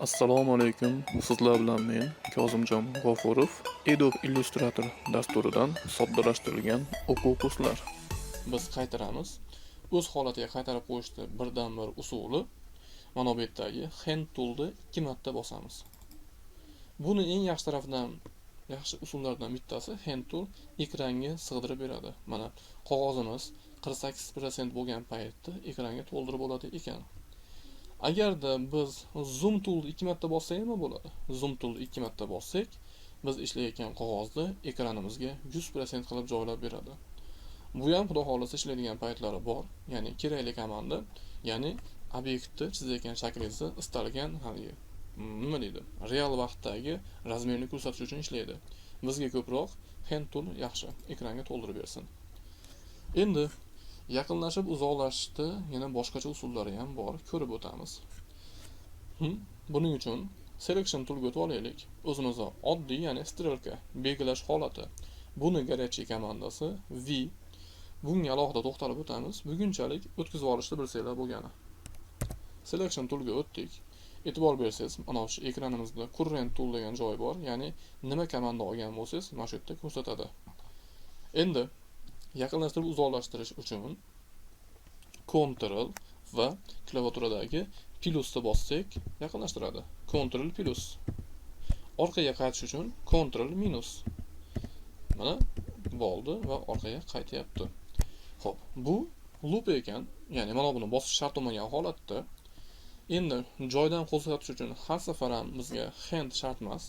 Assalomu alaykum. Sizlar bilan men Kozimjon G'ofurov Adobe Illustrator dasturidan soddalashtirilgan o'quv kurslar. Biz qaytaramiz. O'z holatiga qaytarib qo'yishni birdan bir usuli mana bu yerdagi Hand toolni ikki marta bosamiz. Buni eng yaxshi tarafidan yaxshi usullardan bittasi Hand tool ekranga sig'dirib beradi. Mana qog'ozimiz 48% bo'lgan paytda ekranga to'ldirib oladi ekan. Agarda biz zoom tool ikki marta bossak nima bo'ladi? Zoom tool ikki marta bossak, biz ishlayotgan qog'ozni ekranimizga 100% qilib joylab beradi. Bu ham xudo xolisa ishlaydigan paytlari bor. Ya'ni kerakli komanda, ya'ni obyektni chizayotgan shaklingizni istalgan haligi nima deydi? Real vaqtdagi razmerni ko'rsatish uchun ishlaydi. Bizga ko'proq hand tool yaxshi, ekranga to'ldirib bersin. Endi yaqinlashib uzoqlashishda yana boshqacha usullari ham bor, ko'rib o'tamiz. Hm, Buning uchun selection toolga o'tib olaylik. O'zimizga oddiy, ya'ni strelka belgilash holati. Buni горячий komandasi V. Bunga alohida to'xtalib o'tamiz. Bugunchalik o'tkazib olishni bilsanglar bo'lgani. Selection toolga o'tdik. E'tibor bersangiz, mana shu ekranimizda current tool degan joy bor, ya'ni nima komanda olgan bo'lsangiz, mana shu yerda ko'rsatadi. Endi yaqinlashtirib uzoqlashtirish uchun Ctrl va klaviaturadagi plusni bossak yaqinlashtiradi. Ctrl plus. Orqaga qaytish uchun Ctrl minus. Mana bo'ldi va orqaga qaytyapti. Xo'p, bu loop ekan, ya'ni mana buni bosish shart bo'lmagan holatda endi joydan qo'zg'atish uchun har safar ham bizga hand shart emas.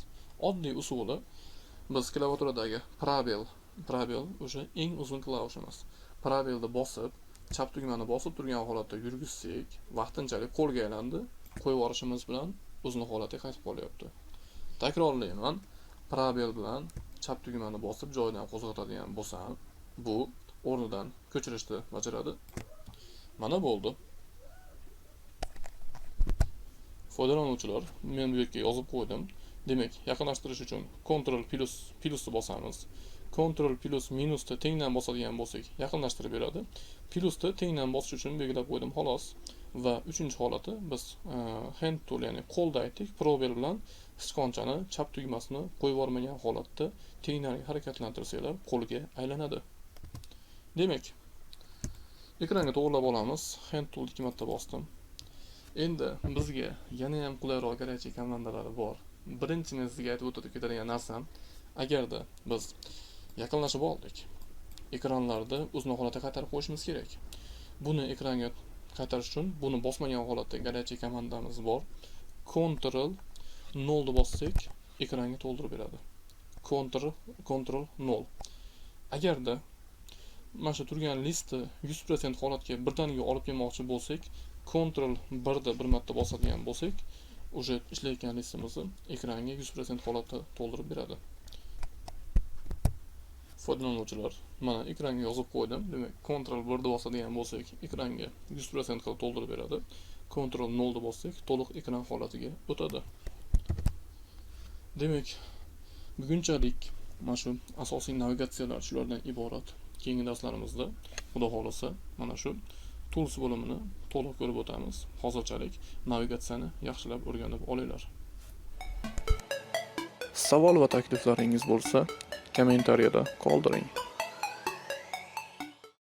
Oddiy usuli biz klaviaturadagi probel probel o'sha eng uzun klavishimiz. Probelni bosib, chap tugmani bosib turgan holatda yurgizsak, vaqtinchalik qo'lga aylandi, qo'yib yuborishimiz bilan o'zini holatiga qaytib qolyapti. Takrorlayman. Probel bilan chap tugmani bosib joyidan qo'zg'atadigan bo'lsam, bu o'rnidan ko'chirishni bajaradi. Mana bo'ldi. Foydalanuvchilar, men bu yerga yozib qo'ydim. Demak, yaqinlashtirish uchun Ctrl plus plusni bosamiz. Ctrl plus minusni tengdan bosadigan bo'lsak, yaqinlashtirib beradi. Plusni tengdan bosish uchun belgilab qo'ydim xolos. Va uchinchi holati biz e, hand tool ya'ni qo'lda aytdik, probel bilan sichqonchani chap tugmasini qo'yib yubormagan holatda tengdan harakatlantirsanglar qo'lga aylanadi. Demak, ekranga to'g'irlab olamiz. Hand tool ikki marta bosdim. Endi bizga yana ham qulayroq garajik komandalari bor. Birinchi men sizga aytib o'tib ketadigan narsam, agarda biz yaqinlashib oldik, ekranlarni o'zini holatiga qaytarib qo'yishimiz kerak. Buni ekranga qaytarish uchun buni bosmagan holatda garajik komandamiz bor. Ctrl 0 ni bossak, ekranga to'ldirib beradi. Ctrl Ctrl 0. Agarda mana shu turgan listni 100% holatga birdaniga olib kelmoqchi bo'lsak, Ctrl 1 da bir marta bosadigan bo'lsak, o'sha ishlayotgan listimizni ekranga 100% holatda to'ldirib beradi. Foydalanuvchilar, mana ekranga yozib qo'ydim. Demak, Ctrl 1 da bosadigan bo'lsak, ekranga 100% qilib to'ldirib beradi. Ctrl 0 da bossak, to'liq ekran holatiga o'tadi. Demak, bugunchalik mana shu asosiy navigatsiyalar shulardan iborat. Keyingi darslarimizda xudo xolisa mana shu tools bo'limini to'liq ko'rib o'tamiz. Hozirchalik navigatsiyani yaxshilab o'rganib olinglar. Savol va takliflaringiz bo'lsa, kommentariyada qoldiring.